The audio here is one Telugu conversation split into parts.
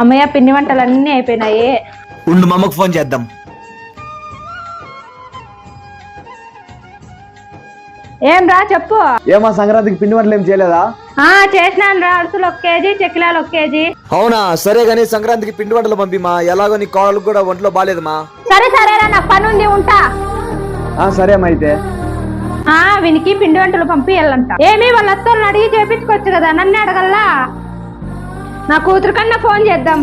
అమ్మయ్య పిండి వంటలు అన్నీ అయిపోయినాయి. ఉండు మా అమ్మకు ఫోన్ చేద్దాం. ఏం రా చెప్పు. ఏమా సంక్రాంతికి పిండి వంటలు ఏం చేయలేదా? ఆ చేసినాను రా అరుసులు ఒక కేజీ చెక్కిలాలు ఒక కేజీ. అవునా? సరే గానీ సంక్రాంతికి పిండి వంటలు పంపిమా. ఎలాగో నీ కోడలకు కూడా ఒంట్లో బాగాలేదమ్మా సరే సరేరా నాకు పని ఉంది ఉంటా. ఆ, సరే అమ్మా అయితే. ఆ వినికి పిండి వంటలు పంపియాలంట. ఏమి వాళ్ళ అత్తోళ్ళని అడిగి చేపించుకోవచ్చు కదా నన్ను అడగల్లా? నా కూతురు కన్నా ఫోన్ చేద్దాం.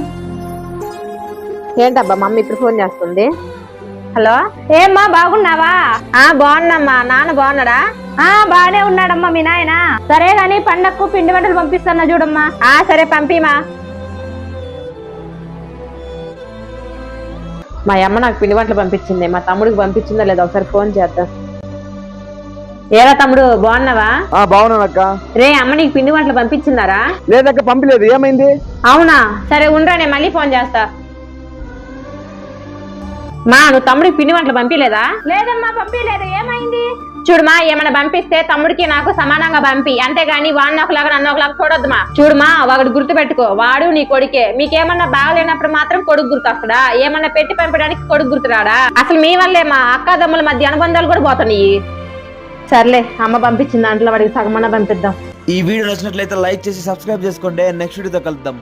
ఏంటబ్బా మమ్మీ ఇప్పుడు ఫోన్ చేస్తుంది? హలో? ఏమ్మా బాగున్నావా? ఆ బాగున్నామ్మా. నాన్న బాగున్నాడా? ఆ బానే ఉన్నాడమ్మా మీ నాయన. సరే గాని పండక్కు పిండి వంటలు పంపిస్తున్నా చూడమ్మా. ఆ సరే పంపిమా. మా అమ్మ నాకు పిండి వంటలు పంపించింది. మా తమ్ముడికి పంపించిందా లేదా? ఒకసారి ఫోన్ చేద్దాం. ఏరా తమ్ముడు బాగున్నావా? ఆ బాగున్నానక్క రే అమ్మ నీకు పిండి వంటలు పంపించిందారా? లేదక్క పంపలేదు. ఏమైంది? అవునా? సరే ఉండరా నేను మళ్ళీ ఫోన్ చేస్తా. మా నువ్వు తమ్ముడికి పిండి వంటలు పంపించలేదా లేదమ్మా పంపిలేదు ఏమైంది? చూడుమా ఏమైనా పంపిస్తే తమ్ముడికి నాకు సమానంగా పంపి. అంతేగాని వాడిని ఒకలాగా నన్ను ఒకలాగా చూడొద్దుమా? చూడుమా ఒకటి గుర్తు పెట్టుకో. వాడు నీ కొడుకే. మీకేమన్నా బాగలేనప్పుడు మాత్రం కొడుకు గుర్తొస్తాడా ఏమన్నా పెట్టి పంపడానికి కొడుకు గుర్తురాడా అసలు మీ వల్లే మా అక్కాదమ్ముల మధ్య అనుబంధాలు కూడా పోతున్నాయి. సర్లే అమ్మ పంపించిన దాంట్లో వాడికి సగమన్న పంపిద్దాం. ఈ వీడియో నచ్చినట్లయితే లైక్ చేసి సబ్స్క్రైబ్ చేసుకోండి. నెక్స్ట్ వీడియోతో కలుద్దాం.